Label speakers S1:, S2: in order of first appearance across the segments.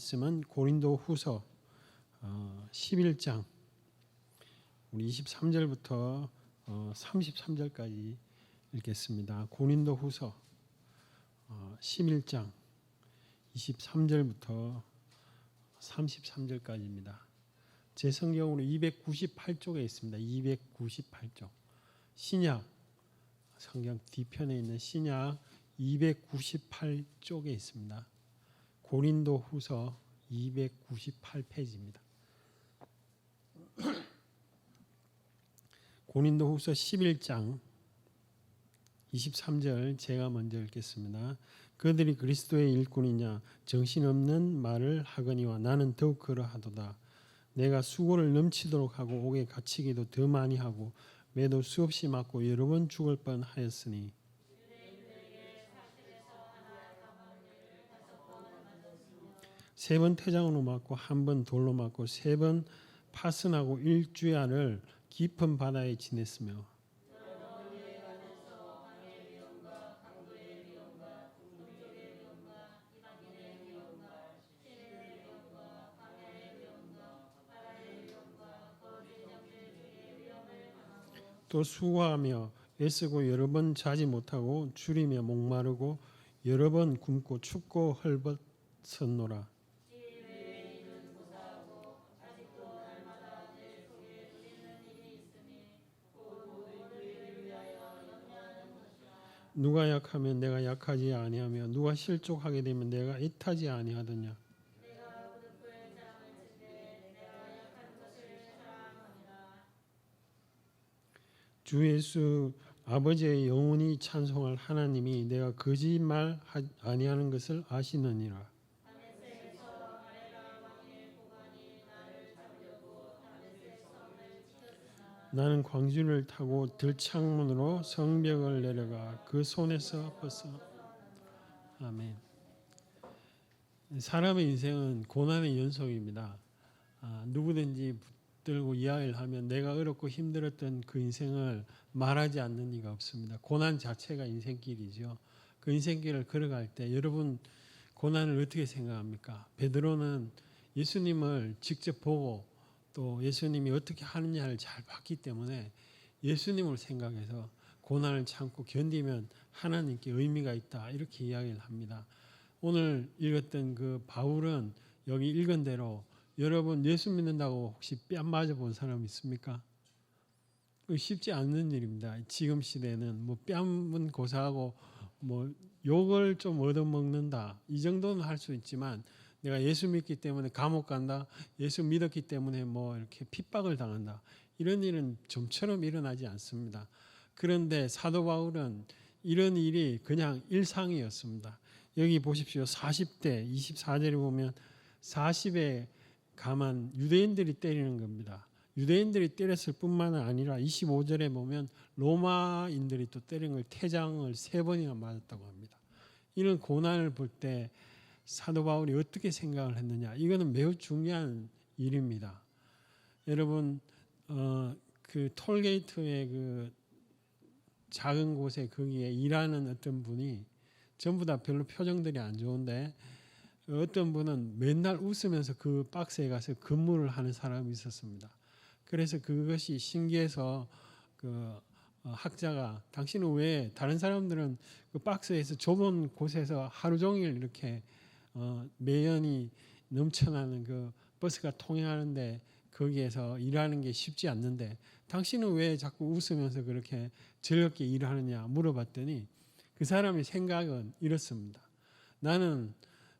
S1: 말씀은 고린도 후서 11장 우리 23절부터 33절까지 읽겠습니다. 고린도 후서 11장 23절부터 33절까지입니다. 제 성경으로 298쪽에 있습니다. 298쪽. 신약 성경 뒤편에 있는 신약 298쪽에 있습니다. 고린도 후서 298페이지입니다. 고린도 후서 11장 23절 제가 먼저 읽겠습니다. 그들이 그리스도의 일꾼이냐 정신없는 말을 하거니와 나는 더욱 그러하도다. 내가 수고를 넘치도록 하고 옥에 갇히기도 더 많이 하고 매도 수없이 맞고 여러 번 죽을 뻔하였으니 세 번 태장으로 맞고 한 번 돌로 맞고 세 번 파선하고 일주야를 깊은 바다에 지냈으며 또 수고하며 애쓰고 여러 번 자지 못하고 줄이며 목마르고 여러 번 굶고 춥고 헐벗었노라. 누가 약하면 내가 약하지 아니하며 누가 실족하게 되면 내가 애타지 아니하더냐. 주 예수 아버지의 영원히 찬송할 하나님이 내가 거짓말 아니하는 것을 아시느니라. 나는 광주를 타고 들창문으로 성벽을 내려가 그 손에서 벗어 아멘. 사람의 인생은 고난의 연속입니다. 아, 누구든지 붙들고 이야기를 하면 내가 어렵고 힘들었던 그 인생을 말하지 않는 이가 없습니다. 고난 자체가 인생길이죠. 그 인생길을 걸어갈 때 여러분 고난을 어떻게 생각합니까? 베드로는 예수님을 직접 보고 또 예수님이 어떻게 하느냐를 잘 봤기 때문에 예수님을 생각해서 고난을 참고 견디면 하나님께 의미가 있다 이렇게 이야기를 합니다. 오늘 읽었던 그 바울은 여기 읽은 대로 여러분 예수 믿는다고 혹시 뺨 맞아 본 사람 있습니까? 쉽지 않는 일입니다. 지금 시대는 뭐 뺨은 고사하고 뭐 욕을 좀 얻어먹는다 이 정도는 할 수 있지만 내가 예수 믿기 때문에 감옥 간다. 예수 믿었기 때문에 뭐 이렇게 핍박을 당한다. 이런 일은 좀처럼 일어나지 않습니다. 그런데 사도 바울은 이런 일이 그냥 일상이었습니다. 여기 보십시오. 40대 24절에 보면 40에 가만 유대인들이 때리는 겁니다. 유대인들이 때렸을 뿐만 아니라 25절에 보면 로마인들이 또 때린 걸 태장을 세 번이나 맞았다고 합니다. 이런 고난을 볼때 사도 바울이 어떻게 생각을 했느냐 이거는 매우 중요한 일입니다. 여러분 어, 그 톨게이트의 그 작은 곳에 거기에 일하는 어떤 분이 전부 다 별로 표정들이 안 좋은데 어떤 분은 맨날 웃으면서 그 박스에 가서 근무를 하는 사람이 있었습니다. 그래서 그것이 신기해서 그 어, 학자가 당신은 왜 다른 사람들은 그 박스에서 좁은 곳에서 하루 종일 이렇게 어, 매연이 넘쳐나는 그 버스가 통행하는데 거기에서 일하는 게 쉽지 않는데 당신은 왜 자꾸 웃으면서 그렇게 즐겁게 일하느냐 물어봤더니 그 사람의 생각은 이렇습니다. 나는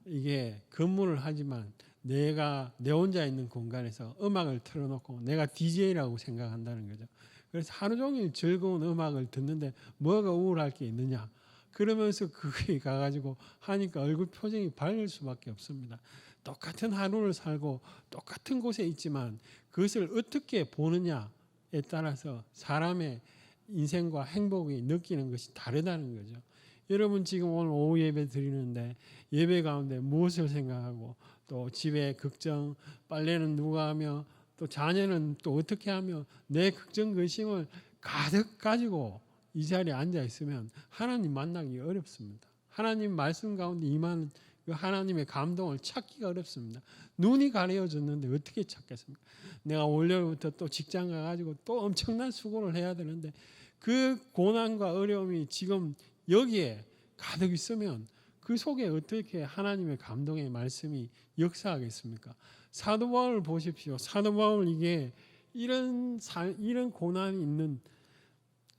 S1: 이게 근무를 하지만 내가 내 혼자 있는 공간에서 음악을 틀어놓고 내가 DJ라고 생각한다는 거죠. 그래서 하루 종일 즐거운 음악을 듣는데 뭐가 우울할 게 있느냐. 그러면서 그게 가가지고 하니까 얼굴 표정이 밝을 수밖에 없습니다. 똑같은 하루를 살고 똑같은 곳에 있지만 그것을 어떻게 보느냐에 따라서 사람의 인생과 행복이 느끼는 것이 다르다는 거죠. 여러분 지금 오늘 오후 예배 드리는데 예배 가운데 무엇을 생각하고 또 집에 걱정, 빨래는 누가 하며 또 자녀는 또 어떻게 하며 내 걱정 근심을 가득 가지고 이 자리에 앉아 있으면 하나님 만나기 어렵습니다. 하나님 말씀 가운데 임하는 그 하나님의 감동을 찾기가 어렵습니다. 눈이 가려졌는데 어떻게 찾겠습니까? 내가 월요일부터 또 직장 가가지고 또 엄청난 수고를 해야 되는데 그 고난과 어려움이 지금 여기에 가득 있으면 그 속에 어떻게 하나님의 감동의 말씀이 역사하겠습니까? 사도 바울 보십시오. 사도 바울 이게 이런 사, 이런 고난이 있는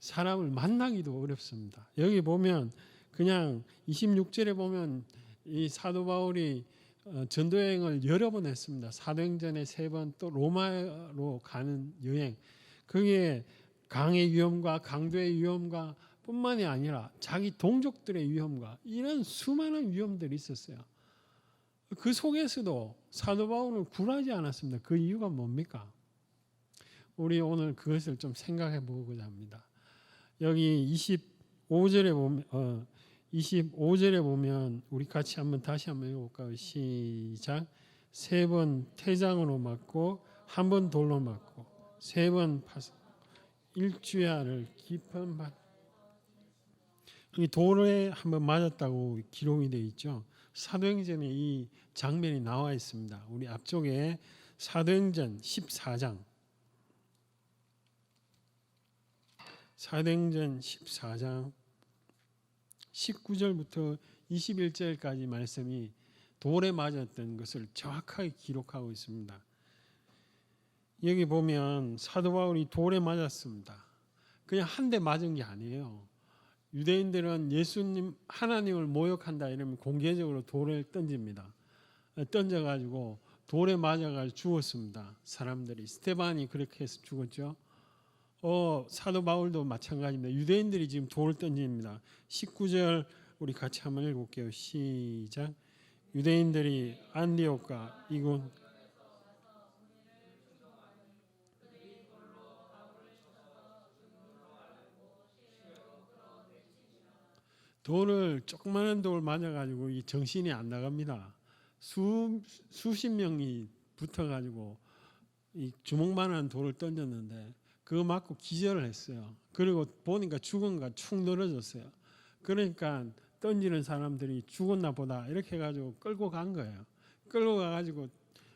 S1: 사람을 만나기도 어렵습니다. 여기 보면 그냥 26절에 보면 이 사도 바울이 어, 전도 여행을 여러 번 했습니다. 사도행전에 세 번, 또 로마로 가는 여행. 그게 강의 위험과 강도의 위험과 뿐만이 아니라 자기 동족들의 위험과 이런 수많은 위험들이 있었어요. 그 속에서도 사도 바울은 굴하지 않았습니다. 그 이유가 뭡니까? 우리 오늘 그것을 좀 생각해 보고자 합니다. 여기 25절에 보면 어, 25절에 보면 우리 같이 한번 다시 한번 읽어볼까요? 시작. 세 번 태장으로 맞고 한 번 돌로 맞고 세 번 파서 일주야를 깊은 밭. 이 돌에 한번 맞았다고 기록이 되어 있죠. 사도행전에 이 장면이 나와 있습니다. 우리 앞쪽에 사도행전 14장 사도행전 14장 19절부터 21절까지 말씀이 돌에 맞았던 것을 정확하게 기록하고 있습니다. 여기 보면 사도 바울이 돌에 맞았습니다. 그냥 한 대 맞은 게 아니에요. 유대인들은 예수님 하나님을 모욕한다 이러면 공개적으로 돌을 던집니다. 던져 가지고 돌에 맞아 가지고 죽었습니다. 사람들이 스테반이 그렇게 해서 죽었죠. 어, 사도 바울도 마찬가지입니다. 유대인들이 지금 돌을 던집니다. 19절 우리 같이 한번 읽어볼게요. 시작. 유대인들이 안디옥과 이곳 돌을 조그마한 돌 맞아가지고 이 정신이 안 나갑니다. 수 수십 명이 붙어가지고 이 주먹만한 돌을 던졌는데 그거 맞고 기절을 했어요. 그리고 보니까 죽은 가 축 늘어졌어요. 그러니까 던지는 사람들이 죽었나 보다 이렇게 해가지고 끌고 간 거예요. 끌고 가가지고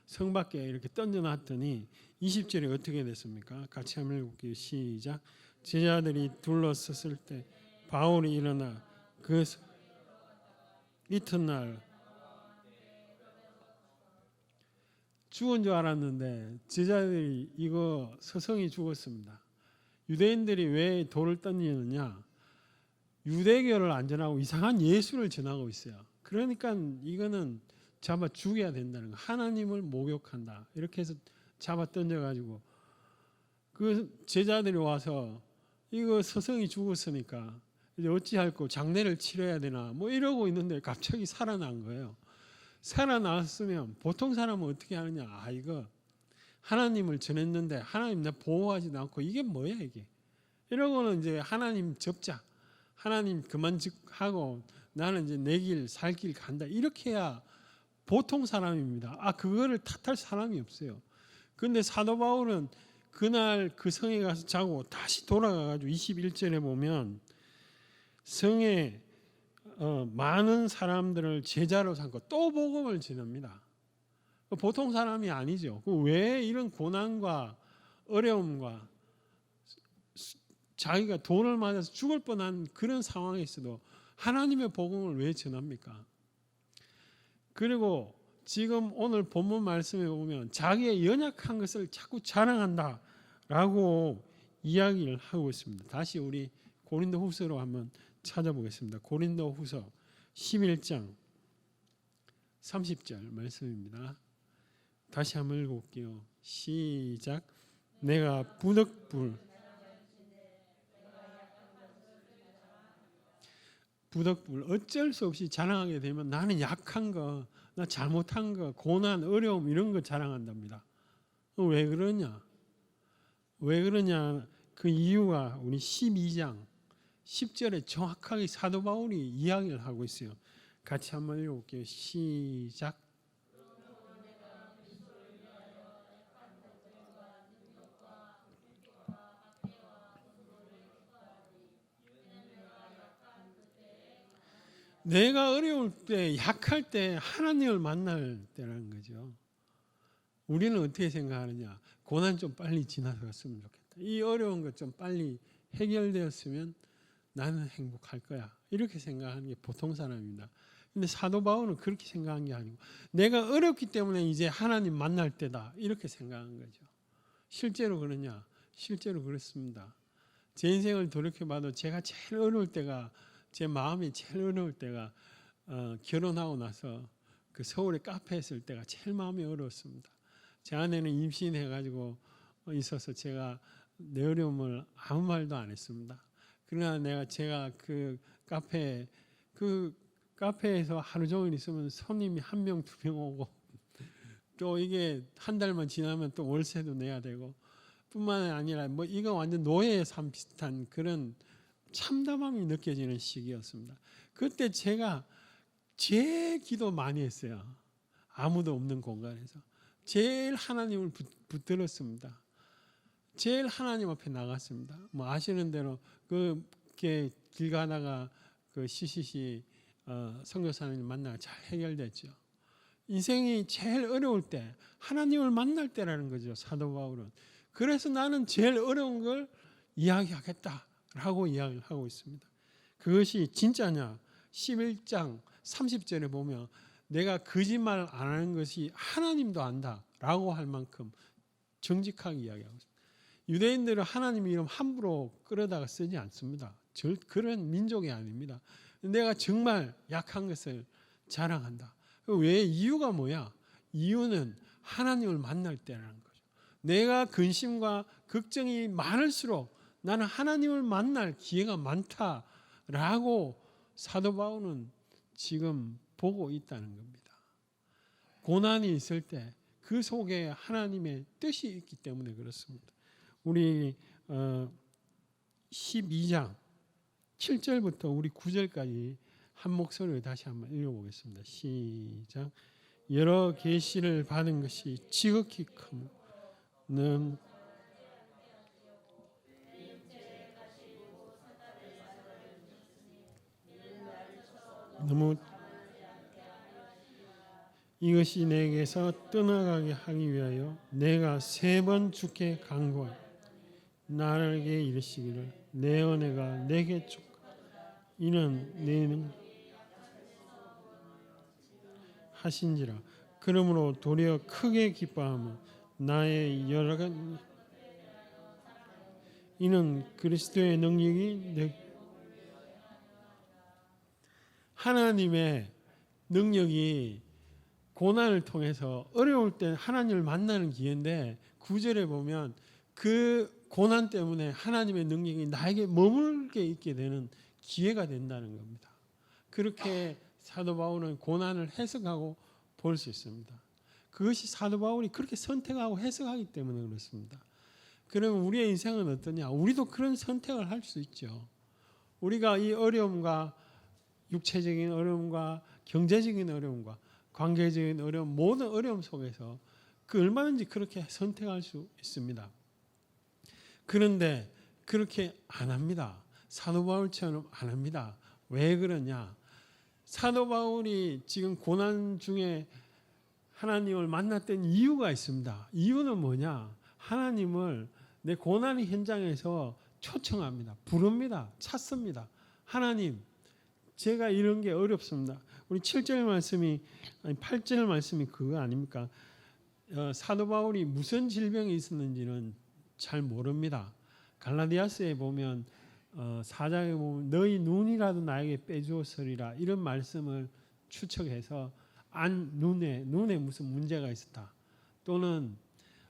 S1: 성 밖에 이렇게 던져놨더니 20절에 어떻게 됐습니까? 같이 한번 읽을게요. 시작. 제자들이 둘러섰을 때 바울이 일어나 그 이튿날 죽은 줄 알았는데 제자들이 이거 서성이 죽었습니다. 유대인들이 왜 돌을 던지느냐? 유대교를 안 전하고 이상한 예수를 전하고 있어요. 그러니까 이거는 잡아 죽여야 된다는 거. 하나님을 목욕한다. 이렇게 해서 잡아 던져가지고 그 제자들이 와서 이거 서성이 죽었으니까 이제 어찌할꼬 장례를 치러야 되나 뭐 이러고 있는데 갑자기 살아난 거예요. 살아났으면 보통 사람은 어떻게 하느냐? 아 이거 하나님을 전했는데 하나님 나 보호하지도 않고 이게 뭐야 이게? 이러고는 이제 하나님 접자. 하나님 그만 하고 나는 이제 내 길 살 길 간다. 이렇게 해야 보통 사람입니다. 아 그거를 탓할 사람이 없어요. 근데 사도 바울은 그날 그 성에 가서 자고 다시 돌아가 가지고 21절에 보면 성에 어, 많은 사람들을 제자로 삼고 또 복음을 전합니다. 보통 사람이 아니죠. 그왜 이런 고난과 어려움과 자기가 돈을 맞아서 죽을 뻔한 그런 상황에 있어도 하나님의 복음을 왜 전합니까? 그리고 지금 오늘 본문 말씀에 보면 자기의 연약한 것을 자꾸 자랑한다라고 이야기를 하고 있습니다. 다시 우리 고린도 후서로 한번 찾아보겠습니다. 고린도 후서 11장 30절 말씀입니다. 다시 한번 읽어볼게요. 시작. 내가 부덕불 부덕불 어쩔 수 없이 자랑하게 되면 나는 약한 거, 나 잘못한 거, 고난, 어려움 이런 거 자랑한답니다. 왜 그러냐? 왜 그러냐? 그 이유가 우리 12장 10절에 정확하게 사도 바울이 이야기를 하고 있어요. 같이 한번 읽어볼게요. 시작. 내가 어려울 때, 약할 때 하나님을 만날 때라는 거죠. 우리는 어떻게 생각하느냐? 고난 좀 빨리 지나갔으면 좋겠다. 이 어려운 것 좀 빨리 해결되었으면 나는 행복할 거야. 이렇게 생각하는 게 보통 사람입니다. 근데 사도 바울은 그렇게 생각한 게 아니고 내가 어렵기 때문에 이제 하나님 만날 때다. 이렇게 생각한 거죠. 실제로 그러냐? 실제로 그렇습니다. 제 인생을 돌이켜봐도 제가 제일 어려울 때가 제 마음이 제일 어려울 때가 어, 결혼하고 나서 그 서울에 카페 했을 때가 제일 마음이 어려웠습니다. 제 아내는 임신해가지고 있어서 제가 내 어려움을 아무 말도 안 했습니다. 그러나 내가 제가 그 카페 그 카페에서 하루 종일 있으면 손님이 한 명두명 오고 또 이게 한 달만 지나면 또 월세도 내야 되고 뿐만 아니라 뭐 이거 완전 노예의 삶 비슷한 그런 참담함이 느껴지는 시기였습니다. 그때 제가 제일 기도 많이 했어요. 아무도 없는 공간에서 제일 하나님을 붙- 붙들었습니다. 제일 하나님 앞에 나갔습니다. 뭐 아시는 대로 그게 길 가다가 그 CCC 어, 선교사님 만나 잘 해결됐죠. 인생이 제일 어려울 때 하나님을 만날 때라는 거죠. 사도 바울은. 그래서 나는 제일 어려운 걸 이야기하겠다라고 이야기를 하고 있습니다. 그것이 진짜냐? 11장 30절에 보면 내가 거짓말 안 하는 것이 하나님도 안다라고 할 만큼 정직하게 이야기하고 있습니다. 유대인들은 하나님 이름 함부로 끌어다가 쓰지 않습니다. 절 그런 민족이 아닙니다. 내가 정말 약한 것을 자랑한다. 왜 이유가 뭐야? 이유는 하나님을 만날 때라는 거죠. 내가 근심과 걱정이 많을수록 나는 하나님을 만날 기회가 많다라고 사도 바울은 지금 보고 있다는 겁니다. 고난이 있을 때 그 속에 하나님의 뜻이 있기 때문에 그렇습니다. 우리 어 12장 7절부터 우리 9절까지 한 목소리로 다시 한번 읽어보겠습니다. 시작. 여러 계시를 받은 것이 지극히 크는 너무 이것이 내게서 떠나가게 하기 위하여 내가 세번 주께 간구하 나에게 이르시기를 내 은혜가 내게 쭉 이는 내는 하신지라. 그러므로 도리어 크게 기뻐하며 나의 여러 가지 이는 그리스도의 능력이 내 하나님의 능력이 고난을 통해서 어려울 때 하나님을 만나는 기회인데 구절에 보면 그 고난 때문에 하나님의 능력이 나에게 머물게 있게 되는 기회가 된다는 겁니다. 그렇게 사도 바울은 고난을 해석하고 볼 수 있습니다. 그것이 사도 바울이 그렇게 선택하고 해석하기 때문에 그렇습니다. 그러면 우리의 인생은 어떠냐? 우리도 그런 선택을 할 수 있죠. 우리가 이 어려움과 육체적인 어려움과 경제적인 어려움과 관계적인 어려움 모든 어려움 속에서 그 얼마든지 그렇게 선택할 수 있습니다. 그런데 그렇게 안 합니다. 사도 바울처럼 안 합니다. 왜 그러냐? 사도 바울이 지금 고난 중에 하나님을 만났던 이유가 있습니다. 이유는 뭐냐? 하나님을 내 고난의 현장에서 초청합니다. 부릅니다. 찾습니다. 하나님, 제가 이런 게 어렵습니다. 우리 7절 말씀이 아니 8절 말씀이 그거 아닙니까? 어, 사도 바울이 무슨 질병이 있었는지는 잘 모릅니다. 갈라디아스에 보면 어, 사장에 보면 너희 눈이라도 나에게 빼주었으리라 이런 말씀을 추측해서 안 눈에 눈에 무슨 문제가 있었다 또는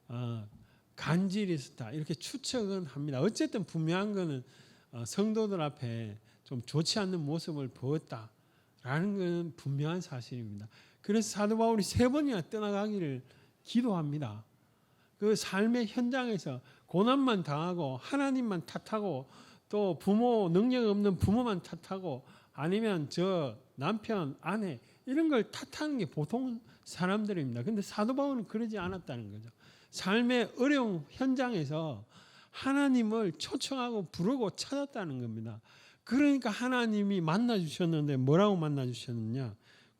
S1: 어, 간질이 있었다 이렇게 추측은 합니다. 어쨌든 분명한 거는 어, 성도들 앞에 좀 좋지 않는 모습을 보였다라는 것은 분명한 사실입니다. 그래서 사도 바울이 세 번이나 떠나가기를 기도합니다. 그 삶의 현장에서 고난만 당하고 하나님만 탓하고 또 부모 능력 없는 부모만 탓하고 아니면 저 남편 아내 이런 걸 탓하는 게 보통 사람들입니다. 근데 사도 바울은 그러지 않았다는 거죠. 삶의 어려운 현장에서 하나님을 초청하고 부르고 찾았다는 겁니다. 그러니까 하나님이 만나 주셨는데 뭐라고 만나 주셨느냐?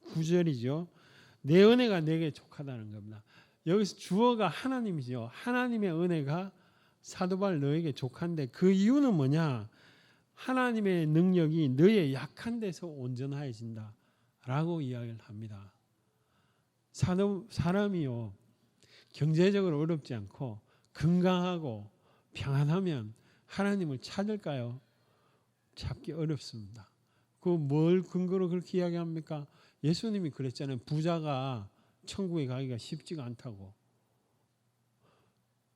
S1: 구절이죠. 내 은혜가 내게 족하다는 겁니다. 여기서 주어가 하나님이죠. 하나님의 은혜가 사도발 너에게 족한데 그 이유는 뭐냐? 하나님의 능력이 너의 약한 데서 온전해진다라고 이야기를 합니다. 사람, 사람이요 경제적으로 어렵지 않고 건강하고 평안하면 하나님을 찾을까요? 찾기 어렵습니다. 그 뭘 근거로 그렇게 이야기합니까? 예수님이 그랬잖아요. 부자가 천국에 가기가 쉽지가 않다고.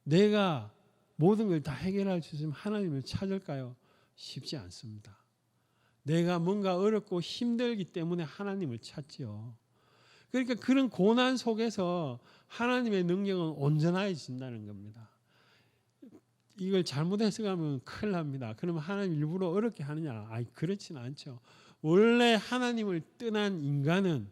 S1: 내가 모든 걸 다 해결할 수 있으면 하나님을 찾을까요? 쉽지 않습니다. 내가 뭔가 어렵고 힘들기 때문에 하나님을 찾지요. 그러니까 그런 고난 속에서 하나님의 능력은 온전해진다는 겁니다. 이걸 잘못 해석하면 큰일 납니다. 그러면 하나님 일부러 어렵게 하느냐? 아이 그렇지는 않죠. 원래 하나님을 떠난 인간은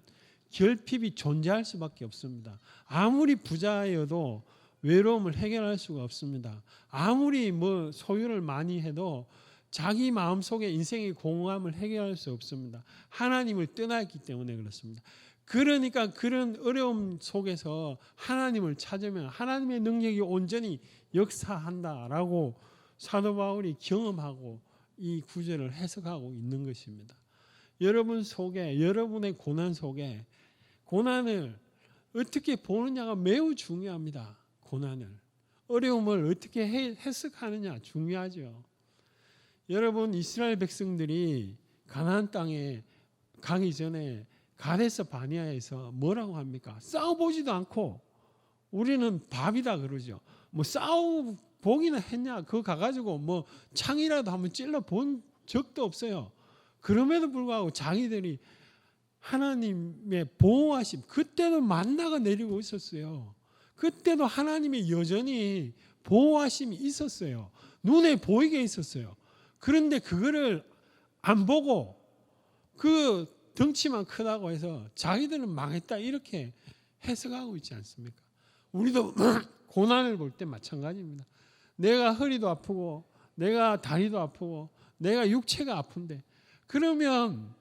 S1: 결핍이 존재할 수밖에 없습니다. 아무리 부자여도 외로움을 해결할 수가 없습니다. 아무리 뭐 소유를 많이 해도 자기 마음 속에 인생의 공허함을 해결할 수 없습니다. 하나님을 떠났기 때문에 그렇습니다. 그러니까 그런 어려움 속에서 하나님을 찾으면 하나님의 능력이 온전히 역사한다라고 사도 바울이 경험하고 이 구절을 해석하고 있는 것입니다. 여러분 속에 여러분의 고난 속에 고난을 어떻게 보느냐가 매우 중요합니다. 고난을 어려움을 어떻게 해석하느냐 중요하죠. 여러분 이스라엘 백성들이 가나안 땅에 가기 전에 가데스 바니아에서 뭐라고 합니까? 싸워보지도 않고 우리는 밥이다 그러죠. 뭐 싸우 보기는 했냐? 그거 가가지고 뭐 창이라도 한번 찔러 본 적도 없어요. 그럼에도 불구하고 자기들이 하나님의 보호하심 그때도 만나가 내리고 있었어요. 그때도 하나님이 여전히 보호하심이 있었어요. 눈에 보이게 있었어요. 그런데 그거를 안 보고 그 덩치만 크다고 해서 자기들은 망했다 이렇게 해석하고 있지 않습니까? 우리도 고난을 볼 때 마찬가지입니다. 내가 허리도 아프고 내가 다리도 아프고 내가 육체가 아픈데 그러면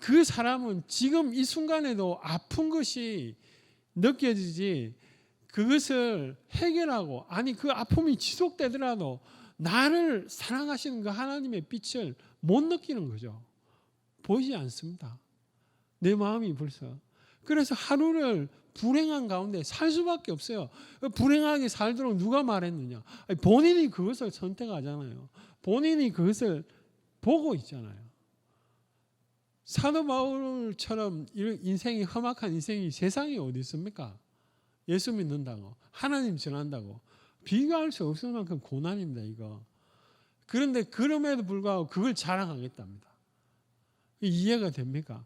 S1: 그 사람은 지금 이 순간에도 아픈 것이 느껴지지 그것을 해결하고 아니 그 아픔이 지속되더라도 나를 사랑하시는 그 하나님의 빛을 못 느끼는 거죠. 보이지 않습니다. 내 마음이 벌써. 그래서 하루를 불행한 가운데 살 수밖에 없어요. 불행하게 살도록 누가 말했느냐? 본인이 그것을 선택하잖아요. 본인이 그것을 보고 있잖아요. 사도 바울처럼 인생이 험악한 인생이 세상에 어디 있습니까? 예수 믿는다고 하나님 전한다고 비교할 수 없을 만큼 고난입니다 이거. 그런데 그럼에도 불구하고 그걸 자랑하겠답니다. 이해가 됩니까?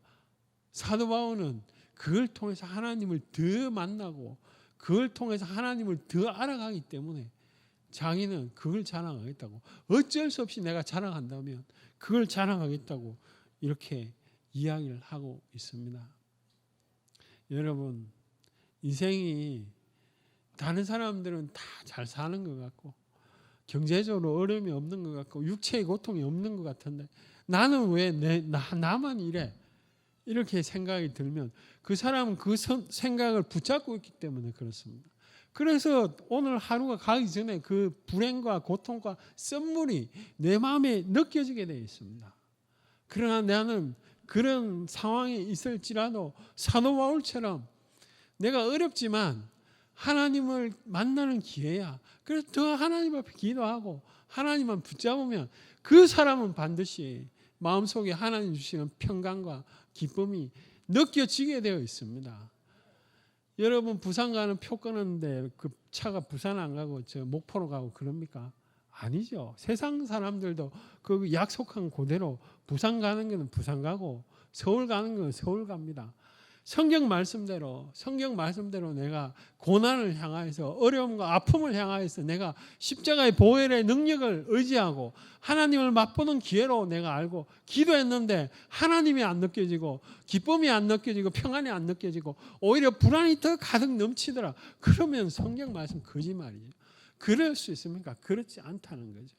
S1: 사도 바울은 그걸 통해서 하나님을 더 만나고 그걸 통해서 하나님을 더 알아가기 때문에 자기는 그걸 자랑하겠다고 어쩔 수 없이 내가 자랑한다면 그걸 자랑하겠다고 이렇게 이야기를 하고 있습니다. 여러분 인생이 다른 사람들은 다 잘 사는 것 같고 경제적으로 어려움이 없는 것 같고 육체의 고통이 없는 것 같은데 나는 왜 내, 나, 나만 이래 이렇게 생각이 들면 그 사람은 그 선, 생각을 붙잡고 있기 때문에 그렇습니다. 그래서 오늘 하루가 가기 전에 그 불행과 고통과 썸물이 내 마음에 느껴지게 되어 있습니다. 그러나 나는 그런 상황에 있을지라도 사도 바울처럼 내가 어렵지만 하나님을 만나는 기회야. 그래서 더 하나님 앞에 기도하고 하나님만 붙잡으면 그 사람은 반드시 마음속에 하나님 주시는 평강과 기쁨이 느껴지게 되어 있습니다. 여러분 부산 가는 표 끊었는데 그 차가 부산 안 가고 저 목포로 가고 그럽니까? 아니죠. 세상 사람들도 그 약속한 그대로 부산 가는 거는 부산 가고 서울 가는 건 서울 갑니다. 성경 말씀대로 성경 말씀대로 내가 고난을 향하여서 어려움과 아픔을 향하여서 내가 십자가의 보혈의 능력을 의지하고 하나님을 맛보는 기회로 내가 알고 기도했는데 하나님이 안 느껴지고 기쁨이 안 느껴지고 평안이 안 느껴지고 오히려 불안이 더 가득 넘치더라. 그러면 성경 말씀 거짓말이죠. 그럴 수 있습니까? 그렇지 않다는 거죠.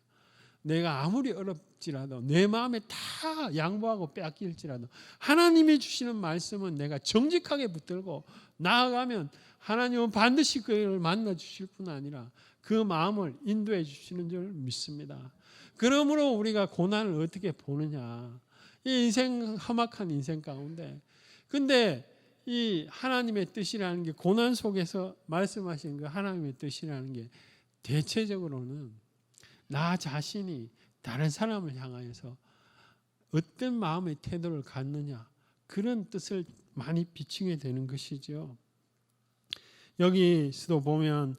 S1: 내가 아무리 어렵지라도 내 마음에 다 양보하고 빼앗길지라도 하나님이 주시는 말씀은 내가 정직하게 붙들고 나아가면 하나님은 반드시 그를 만나 주실 뿐 아니라 그 마음을 인도해 주시는 줄 믿습니다. 그러므로 우리가 고난을 어떻게 보느냐. 이 인생 험악한 인생 가운데 근데 이 하나님의 뜻이라는 게 고난 속에서 말씀하신 그 하나님의 뜻이라는 게 대체적으로는 나 자신이 다른 사람을 향하여서 어떤 마음의 태도를 갖느냐 그런 뜻을 많이 비추게 되는 것이죠. 여기서도 보면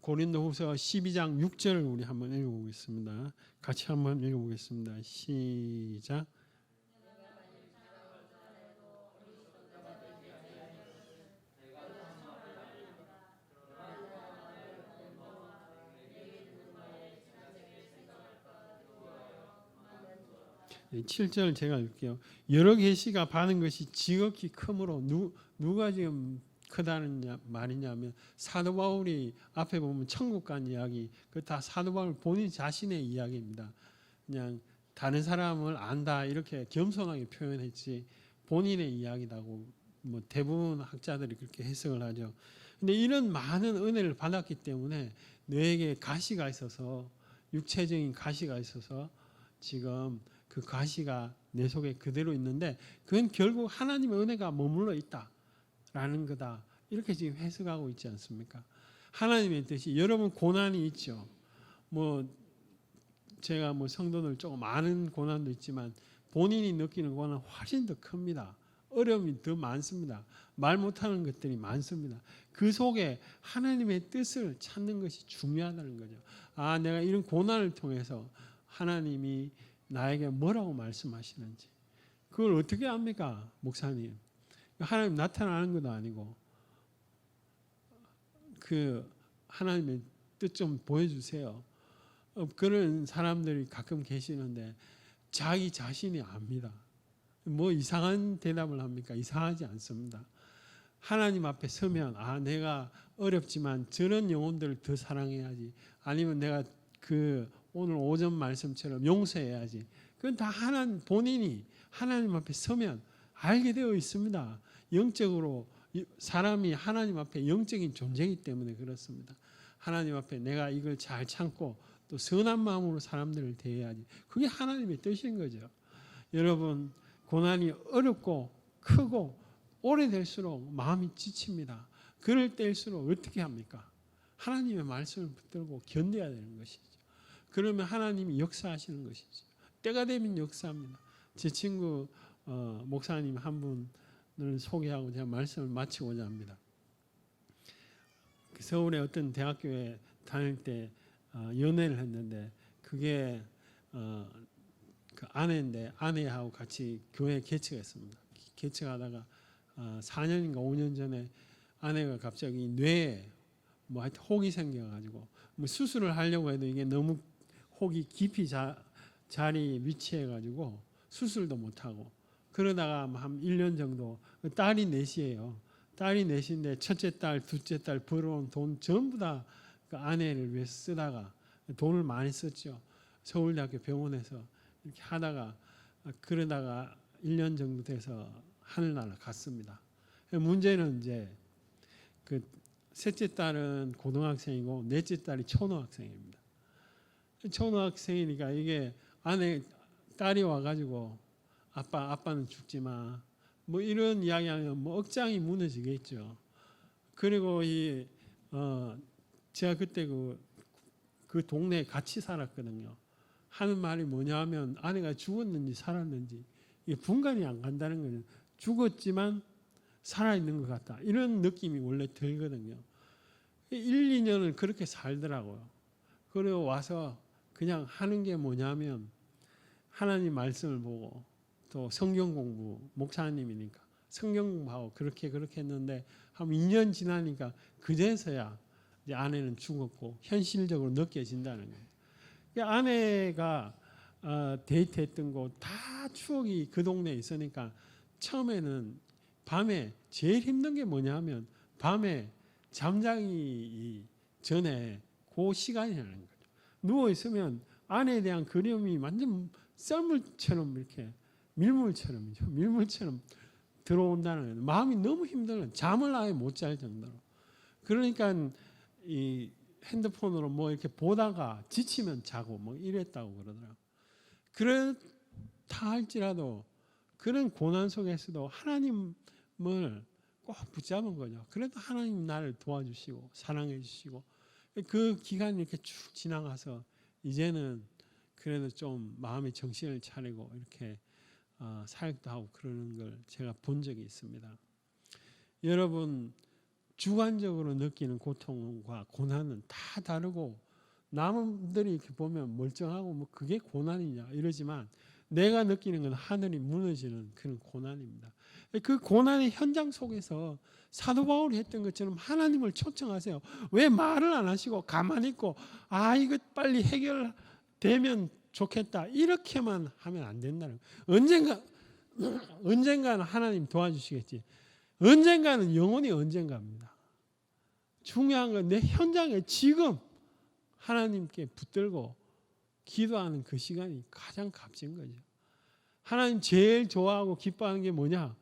S1: 고린도후서 12장 6절을 우리 한번 읽어보겠습니다. 같이 한번 읽어보겠습니다. 시작. 7절 제가 읽게요. 여러 계시가 받은 것이 지극히 크므로 누, 누가 지금 크다는 냐- 말이냐면 사도 바울이 앞에 보면 천국 간 이야기 그 다 사도 바울 본인 자신의 이야기입니다. 그냥 다른 사람을 안다 이렇게 겸손하게 표현했지 본인의 이야기다고 뭐 대부분 학자들이 그렇게 해석을 하죠. 근데 이런 많은 은혜를 받았기 때문에 너에게 가시가 있어서 육체적인 가시가 있어서 지금 그 가시가 내 속에 그대로 있는데 그건 결국 하나님의 은혜가 머물러 있다라는 거다. 이렇게 지금 해석하고 있지 않습니까? 하나님의 뜻이 여러분 고난이 있죠. 뭐 제가 뭐 성도들 조금 많은 고난도 있지만 본인이 느끼는 고난은 훨씬 더 큽니다. 어려움이 더 많습니다. 말 못하는 것들이 많습니다. 그 속에 하나님의 뜻을 찾는 것이 중요하다는 거죠. 아, 내가 이런 고난을 통해서 하나님이 나에게 뭐라고 말씀하시는지 그걸 어떻게 압니까, 목사님? 하나님 나타나는 것도 아니고 그 하나님의 뜻 좀 보여주세요. 어, 그런 사람들이 가끔 계시는데 자기 자신이 압니다. 뭐 이상한 대답을 합니까? 이상하지 않습니다. 하나님 앞에 서면 아 내가 어렵지만 저런 영혼들을 더 사랑해야지 아니면 내가 그 오늘 오전 말씀처럼 용서해야지 그건 다 하나님 본인이 하나님 앞에 서면 알게 되어 있습니다 영적으로 사람이 하나님 앞에 영적인 존재이기 때문에 그렇습니다 하나님 앞에 내가 이걸 잘 참고 또 선한 마음으로 사람들을 대해야지 그게 하나님의 뜻인 거죠 여러분 고난이 어렵고 크고 오래될수록 마음이 지칩니다. 그럴 때일수록 어떻게 합니까? 하나님의 말씀을 붙들고 견뎌야 되는 것이죠. 그러면 하나님이 역사하시는 것이죠. 때가 되면 역사합니다. 제 친구 어, 목사님 한 분을 소개하고 제가 말씀을 마치고자 합니다. 그 서울의 어떤 대학교에 다닐 때 어, 연애를 했는데 그게 어, 그 아내인데 아내하고 같이 교회 개척했습니다. 개척하다가 어, 4년인가 5년 전에 아내가 갑자기 뇌에 뭐 하여튼 혹이 생겨가지고 뭐 수술을 하려고 해도 이게 너무 혹이 깊이 자, 자리 위치해가지고 수술도 못하고 그러다가 뭐한 1년 정도 딸이 넷이에요. 딸이 넷인데 첫째 딸, 둘째 딸 벌어온 돈 전부 다 그 아내를 위해서 쓰다가 돈을 많이 썼죠. 서울대학교 병원에서 이렇게 하다가 그러다가 1년 정도 돼서 하늘나라 갔습니다. 문제는 이제 그 셋째 딸은 고등학생이고 넷째 딸이 초등학생입니다. 초등학생이니까 이게 아내 딸이 와가지고 아빠 아빠는 죽지 마. 뭐 이런 이야기하면 뭐 억장이 무너지겠죠. 그리고 이 어, 제가 그때 그, 그 동네에 같이 살았거든요. 하는 말이 뭐냐면 아내가 죽었는지 살았는지 이게 분간이 안 간다는 거죠. 죽었지만 살아있는 것 같다. 이런 느낌이 원래 들거든요. 1, 2년을 그렇게 살더라고요. 그리고 와서 그냥 하는 게 뭐냐면 하나님 말씀을 보고 또 성경 공부 목사님이니까 성경 공부하고 그렇게 그렇게 했는데 한 2년 지나니까 그제서야 이제 아내는 죽었고 현실적으로 느껴진다는 거예요. 그 아내가 어, 데이트했던 곳다 추억이 그 동네에 있으니까 처음에는 밤에 제일 힘든 게 뭐냐면 밤에 잠자기 전에 그 시간이라는 거죠. 누워 있으면 아내에 대한 그리움이 완전 썰물처럼 이렇게 밀물처럼이죠. 밀물처럼 들어온다는 거예요. 마음이 너무 힘들어요. 잠을 아예 못 잘 정도로. 그러니까 이 핸드폰으로 뭐 이렇게 보다가 지치면 자고 뭐 이랬다고 그러더라고요. 그렇다 할지라도 그런 고난 속에서도 하나님을 꼭 붙잡은 거죠. 그래도 하나님 나를 도와주시고 사랑해 주시고 그 기간이 이렇게 쭉 지나가서 이제는 그래도 좀 마음의 정신을 차리고 이렇게 어, 사역도 하고 그러는 걸 제가 본 적이 있습니다. 여러분 주관적으로 느끼는 고통과 고난은 다 다르고 남들이 이렇게 보면 멀쩡하고 뭐 그게 고난이냐 이러지만 내가 느끼는 건 하늘이 무너지는 그런 고난입니다. 그 고난의 현장 속에서 사도 바울이 했던 것처럼 하나님을 초청하세요. 왜 말을 안 하시고 가만히 있고 아 이거 빨리 해결되면 좋겠다 이렇게만 하면 안 된다는 거예요. 언젠가 언젠가는 하나님 도와주시겠지. 언젠가는 영원히 언젠가입니다. 중요한 건 내 현장에 지금 하나님께 붙들고 기도하는 그 시간이 가장 값진 거죠. 하나님 제일 좋아하고 기뻐하는 게 뭐냐?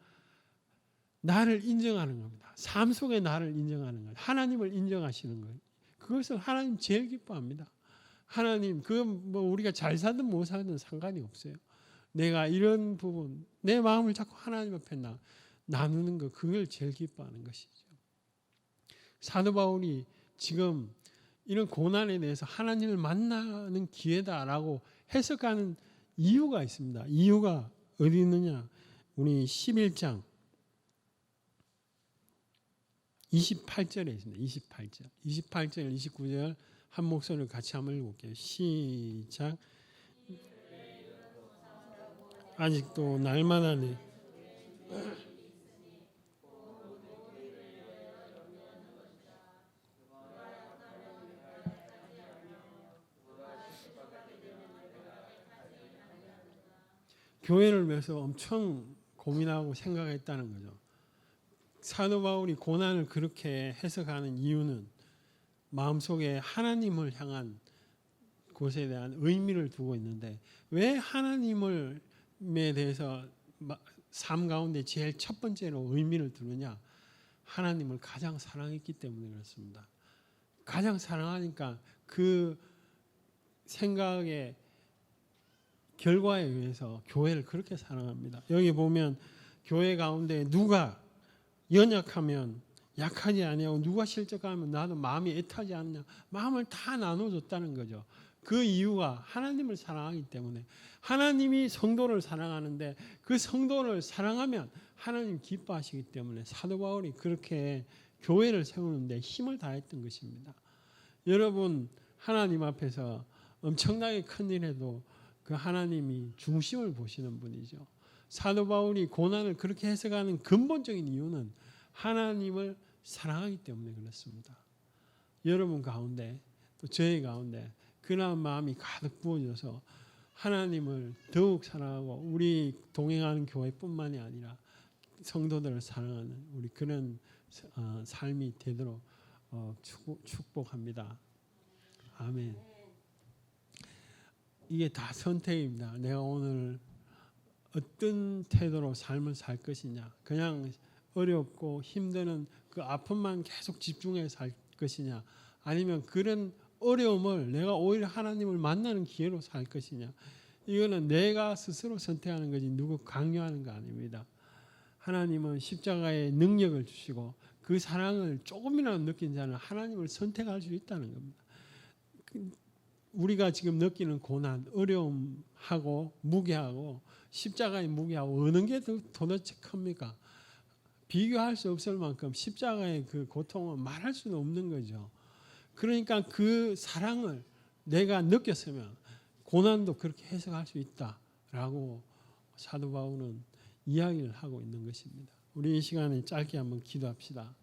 S1: 나를 인정하는 겁니다. 삶 속에 나를 인정하는 거예요. 하나님을 인정하시는 거예요. 그것을 하나님 제일 기뻐합니다. 하나님, 그뭐 우리가 잘 살든 못 살든 상관이 없어요. 내가 이런 부분, 내 마음을 자꾸 하나님 앞에 나, 나누는 거, 그걸 제일 기뻐하는 것이죠. 사도 바울이 지금 이런 고난에 대해서 하나님을 만나는 기회다라고 해석하는 이유가 있습니다. 이유가 어디 있느냐? 우리 11장 28절에 있습니다. 28절. 28절, 29절 한 목소리를 같이 한번 읽어볼게요. 시작. 아직도 날마다 내 교회를 위해서 엄청 고민하고 생각했다는 거죠. 사도 바울이 고난을 그렇게 해석하는 이유는 마음속에 하나님을 향한 곳에 대한 의미를 두고 있는데 왜 하나님을 에 대해서 삶 가운데 제일 첫 번째로 의미를 두느냐? 하나님을 가장 사랑했기 때문에 그렇습니다. 가장 사랑하니까 그 생각의 결과에 의해서 교회를 그렇게 사랑합니다. 여기 보면 교회 가운데 누가 연약하면 약하지 아니하고 누가 실적하면 나도 마음이 애타지 않냐 마음을 다 나눠줬다는 거죠. 그 이유가 하나님을 사랑하기 때문에 하나님이 성도를 사랑하는데 그 성도를 사랑하면 하나님 기뻐하시기 때문에 사도 바울이 그렇게 교회를 세우는데 힘을 다했던 것입니다. 여러분 하나님 앞에서 엄청나게 큰 일해도 그 하나님이 중심을 보시는 분이죠. 사도 바울이 고난을 그렇게 해석하는 근본적인 이유는 하나님을 사랑하기 때문에 그렇습니다. 여러분 가운데 또 저희 가운데 그러한 마음이 가득 부어져서 하나님을 더욱 사랑하고 우리 동행하는 교회뿐만이 아니라 성도들을 사랑하는 우리 그런 어, 삶이 되도록 어, 축복합니다. 아멘. 이게 다 선택입니다. 내가 오늘 어떤 태도로 삶을 살 것이냐. 그냥 어렵고 힘드는 그 아픔만 계속 집중해 살 것이냐. 아니면 그런 어려움을 내가 오히려 하나님을 만나는 기회로 살 것이냐. 이거는 내가 스스로 선택하는 거지 누구 강요하는 거 아닙니다. 하나님은 십자가의 능력을 주시고 그 사랑을 조금이라도 느낀 자는 하나님을 선택할 수 있다는 겁니다. 그 우리가 지금 느끼는 고난, 어려움하고 무게하고 십자가의 무게하고 어느 게 도대체 큽니까? 비교할 수 없을 만큼 십자가의 그 고통은 말할 수는 없는 거죠. 그러니까 그 사랑을 내가 느꼈으면 고난도 그렇게 해석할 수 있다라고 사도 바울은 이야기를 하고 있는 것입니다. 우리 이 시간에 짧게 한번 기도합시다.